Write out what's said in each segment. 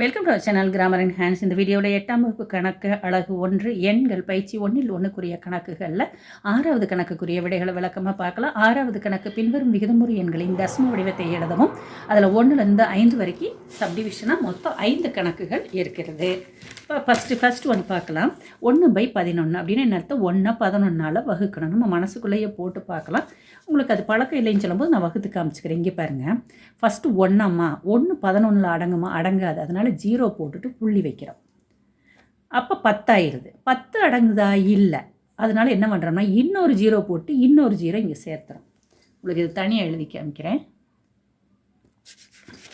Welcome to channel grammar and hands இந்த வீடியோவில் எட்டாம் வகுப்பு கணக்கு அழகு ஒன்று எண்கள் பயிற்சி ஒன்றில் ஒன்றுக்குரிய கணக்குகளில் ஆறாவது கணக்குக்குரிய விடைகளை விளக்கமாக பார்க்கலாம். ஆறாவது கணக்கு பின்வரும் விகிதமுறை எண்களின் தசம வடிவத்தை எழுதவும் அதில் ஒன்றுலேருந்து ஐந்து வரைக்கும் சப்டிவிஷனாக மொத்தம் ஐந்து கணக்குகள் இருக்கிறது. இப்போ ஃபஸ்ட்டு ஃபஸ்ட் ஒன்று பார்க்கலாம். ஒன்று பை பதினொன்று அப்படின்னு என்ன அர்த்தம்? ஒன்றை பதினொன்னால் வகுக்கணும். நம்ம மனசுக்குள்ளேயே போட்டு பார்க்கலாம். உங்களுக்கு அது பழக்கம் இல்லைன்னு சொல்லும்போது நான் வகுத்து காமிச்சுக்கிறேன். இங்கே பாருங்கள் ஃபஸ்ட்டு ஒன்றாம்மா ஒன்று பதினொன்றில் அடங்குமா? அடங்காது. அதனால் ஜீரோ போட்டுட்டு புள்ளி வைக்கிறோம். அப்போ பத்தாயிருது. பத்து அடங்குதா? இல்லை. அதனால் என்ன பண்ணுறோம்னா இன்னொரு ஜீரோ போட்டு இன்னொரு ஜீரோ இங்கே சேர்த்துறோம். உங்களுக்கு இது தனியாக எழுதி காமிக்கிறேன்.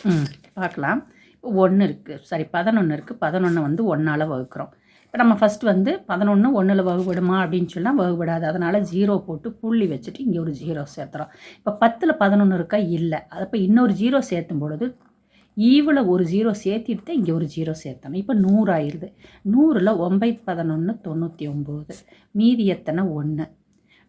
ம் பார்க்கலாம். இப்போ ஒன்று இருக்குது சாரி பதினொன்று இருக்குது பதினொன்று வந்து ஒன்றால் வகுக்கிறோம். இப்போ நம்ம ஃபஸ்ட் வந்து பதினொன்று ஒன்றில் வகுபடுமா அப்படின்னு சொன்னால் வகுபடாது. அதனால் ஜீரோ போட்டு புள்ளி வச்சுட்டு இங்கே ஒரு ஜீரோ சேர்த்துறோம். இப்போ பத்தில் பதினொன்று இருக்கா? இல்லை. அப்போ இன்னொரு ஜீரோ சேர்த்தும் பொழுது ஈவில் ஒரு ஜீரோ சேர்த்திட்டு இங்கே ஒரு ஜீரோ சேர்த்தணும். இப்போ நூறு ஆயிடுது நூறில் ஒம்பை பதினொன்று தொண்ணூற்றி ஒம்பது மீதி எத்தனை? ஒன்று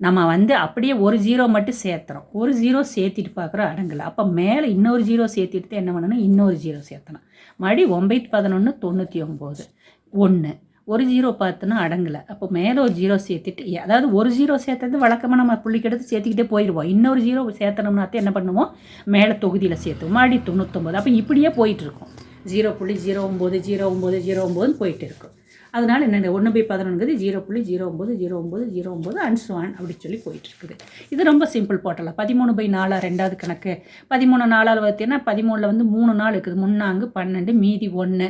நம்ம வந்து அப்படியே ஒரு ஜீரோ மட்டும் சேர்த்துறோம். ஒரு ஜீரோ சேர்த்திட்டு பார்க்குறோம் அடங்கலை அப்போ மேலே இன்னொரு ஜீரோ சேர்த்திட்டு என்ன பண்ணணும்? இன்னொரு ஜீரோ சேர்த்தணும். மறுபடி ஒம்பது பதினொன்று தொண்ணூற்றி ஒம்பது ஒன்று ஒரு ஜீரோ பார்த்துனா அடங்கலை. அப்போ மேலே ஒரு ஜீரோ சேர்த்துட்டு அதாவது ஒரு ஜீரோ சேர்த்தது வழக்கமாக நம்ம புள்ளிக்கு எடுத்து சேர்த்துக்கிட்டே போயிடுவோம் இன்னொரு ஜீரோ சேர்த்தனோம்னாத்தே என்ன பண்ணுவோம்? மேலே தொகுதியில் சேர்த்துவோம். மாடி தொண்ணூத்தொம்பது. அப்போ இப்படியே போயிட்டுருக்கோம். ஜீரோ புள்ளி ஜீரோ ஒம்பது ஜீரோ ஒம்பது ஜீரோ ஒம்பதுன்னு போயிட்டு இருக்கும் அதனால் என்ன ஒன்று பை பதினொன்றுங்கிறது ஜீரோ புள்ளி ஜீரோ ஒம்பது ஜீரோ ஒம்பது ஜீரோ ஒம்பது அண்ட் ஒன் அப்படின்னு சொல்லி போயிட்டுருக்குது. இது ரொம்ப சிம்பிள் போட்டலாம். பதிமூணு பை நாலா ரெண்டாவது கணக்கு. பதிமூணு நாலாவது பார்த்தீங்கன்னா பதிமூணில் வந்து மூணு நாள் இருக்குது. முன்னாங்கு பன்னெண்டு மீதி ஒன்று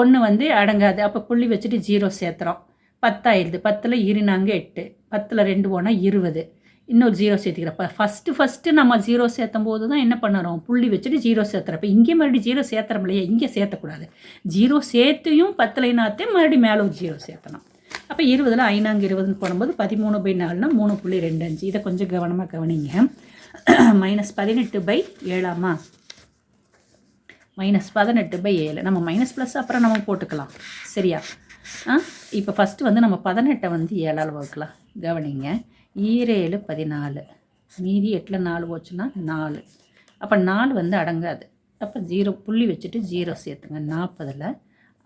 ஒன்று வந்து அடங்காது. அப்போ புள்ளி வச்சுட்டு ஜீரோ சேர்த்துறோம். பத்தாயிடுது பத்தில் இருநாங்க எட்டு. பத்தில் ரெண்டு போனால் இருபது இன்னொரு ஜீரோ சேர்த்துக்கிறப்ப ஃபஸ்ட்டு ஃபஸ்ட்டு நம்ம ஜீரோ சேர்த்தும் போது தான் என்ன பண்ணுறோம்? புள்ளி வச்சுட்டு ஜீரோ சேர்த்துறப்ப இங்கே மறுபடியும் ஜீரோ சேர்த்துறோம் இல்லையா? இங்கே சேர்த்தக்கூடாது. ஜீரோ சேர்த்தையும் பத்துலைனாத்தே மறுபடியும் மேலே ஒரு ஜீரோ சேர்த்தணும். அப்போ இருபதில் ஐநாங்க இருபதுன்னு போடும்போது பதிமூணு பை நாலுனா மூணு புள்ளி ரெண்டு அஞ்சு. இதை கொஞ்சம் கவனமாக கவனிங்க. மைனஸ் பதினெட்டு பை ஏழாமா? மைனஸ் பதினெட்டு பை ஏழு. நம்ம மைனஸ் ப்ளஸ் அப்புறம் நம்ம போட்டுக்கலாம். சரியா? ஆ? இப்போ ஃபஸ்ட்டு வந்து நம்ம பதினெட்டை வந்து ஏழால் வகுக்கலாம். கவனிங்க. ஈரேழு பதினாலு. மீதி எட்டில் நாலு போச்சுன்னா நாலு. அப்போ நாலு வந்து அடங்காது. அப்போ ஜீரோ புள்ளி வச்சுட்டு ஜீரோ சேர்த்துங்க. நாற்பதில்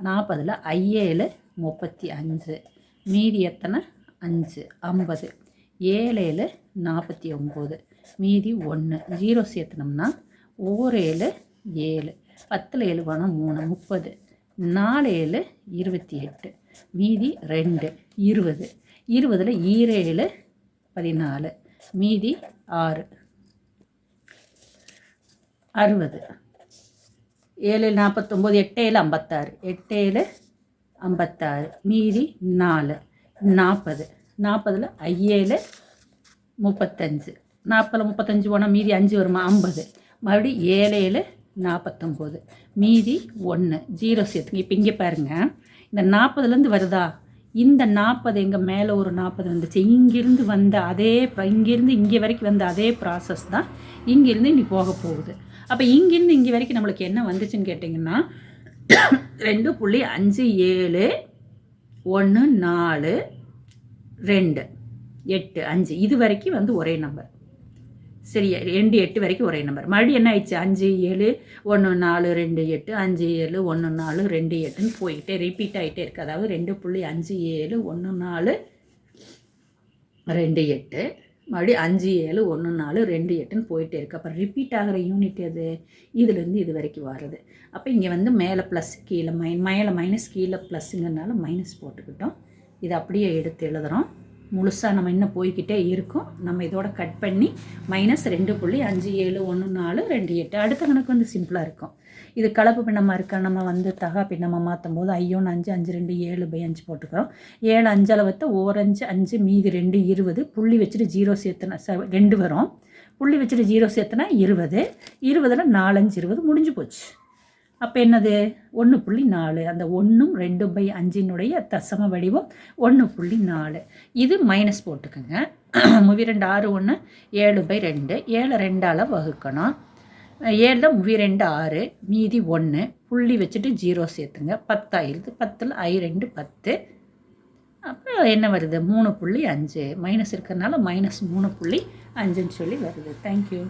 நாற்பதில் ஐஏழு முப்பத்தி அஞ்சு. மீதி எத்தனை? அஞ்சு ஐம்பது. ஏழேழு நாற்பத்தி ஒம்பது. மீதி ஒன்று ஜீரோ சேர்த்துனோம்னா ஓரேழு ஏழு. பத்தில் ஏழு பணம் மூணு முப்பது. நாலு ஏழு இருபத்தி எட்டு. மீதி ரெண்டு இருபது. இருபதில் ஈரேழு பதினாலு. மீதி ஆறு. அறுபது. ஏழு நாற்பத்தொம்போது எட்டேழு ஐம்பத்தாறு. எட்டேழு ஐம்பத்தாறு. மீதி நாலு. நாற்பது. நாற்பதில் ஐயேழு முப்பத்தஞ்சு. நாற்பதில் முப்பத்தஞ்சு போனால் மீதி அஞ்சு வருமா? ஐம்பது. மறுபடியும் ஏழு நாற்பத்தொம்போது மீதி ஒன்று ஜீரோ சேர்த்துங்க. இப்போ இங்கே பாருங்கள் இந்த நாற்பதுலேருந்து வருதா? இந்த நாற்பது எங்கள் மேலே ஒரு நாற்பது வந்துச்சு. இங்கேருந்து வந்த அதே இங்கேருந்து இங்கே வரைக்கும் வந்த அதே ப்ராசஸ் தான் இங்கேருந்து இனி போக போகுது. அப்போ இங்கேருந்து இங்கே வரைக்கும் நம்மளுக்கு என்ன வந்துச்சுன்னு கேட்டிங்கன்னா ரெண்டு புள்ளி அஞ்சு ஏழு ஒன்று நாலு ரெண்டு எட்டு அஞ்சு. இது வரைக்கும் வந்து ஒரே நம்பர் சரி ரெண்டு எட்டு வரைக்கும் ஒரே நம்பர் மறுபடியும் என்ன ஆயிடுச்சு? அஞ்சு ஏழு ஒன்று நாலு ரெண்டு எட்டு. அஞ்சு ஏழு ஒன்று நாலு ரெண்டு எட்டுன்னு போயிட்டே ரிப்பீட் ஆகிட்டே இருக்குது அதாவது ரெண்டு புள்ளி அஞ்சு ஏழு ஒன்று நாலு ரெண்டு எட்டு. மறுபடியும் அஞ்சு ஏழு ஒன்று நாலு ரெண்டு எட்டுன்னு போயிட்டே இருக்குது அப்புறம் ரிப்பீட் ஆகிற யூனிட் எது? இதுலேருந்து இது வரைக்கும் வருது அப்போ இங்கே வந்து மேலே ப்ளஸ் கீழே மை மேலே மைனஸ் கீழே ப்ளஸ்ஸுங்கிறனால மைனஸ் போட்டுக்கிட்டோம். இதை அப்படியே எடுத்து எழுதுகிறோம் முழுசாக நம்ம இன்னும் போய்கிட்டே இருக்கும். நம்ம இதோட கட் பண்ணி மைனஸ் ரெண்டு புள்ளி அஞ்சு ஏழு ஒன்று நாலு ரெண்டு எட்டு. அடுத்த கணக்கு வந்து சிம்பிளாக இருக்கும். இது கலப்பு பின்னமாக இருக்கா? நம்ம வந்து தகா பின்னமாக மாற்றும் போது ஐயோன்னு அஞ்சு அஞ்சு ரெண்டு ஏழு பை அஞ்சு போட்டுக்கிறோம். ஏழு அஞ்சு அளவத்தை ஓரஞ்சு அஞ்சு மீதி ரெண்டு இருபது. புள்ளி வச்சுட்டு ஜீரோ சேர்த்துனா ச ரெண்டு வரும். புள்ளி வச்சுட்டு ஜீரோ சேர்த்துனா இருபது. இருபதில் நாலஞ்சு இருபது முடிஞ்சு போச்சு. அப்போ என்னது? ஒன்று புள்ளி நாலு. அந்த ஒன்றும் ரெண்டு பை அஞ்சினுடைய தசம வடிவம் ஒன்று புள்ளி நாலு. இது மைனஸ் போட்டுக்கோங்க. முவி ரெண்டு ஆறு ஒன்று ஏழு பை ரெண்டு. ஏழு ரெண்டால் வகுக்கணும். ஏழில் முவி ரெண்டு ஆறு மீதி ஒன்று புள்ளி வச்சுட்டு ஜீரோ சேர்த்துங்க. பத்தாயிருது பத்தில் ஐ ரெண்டு பத்து. அப்புறம் என்ன வருது? மூணு புள்ளி அஞ்சு. மைனஸ் இருக்கிறதுனால மைனஸ் மூணு புள்ளி அஞ்சுன்னு சொல்லி வருது. தேங்க்யூ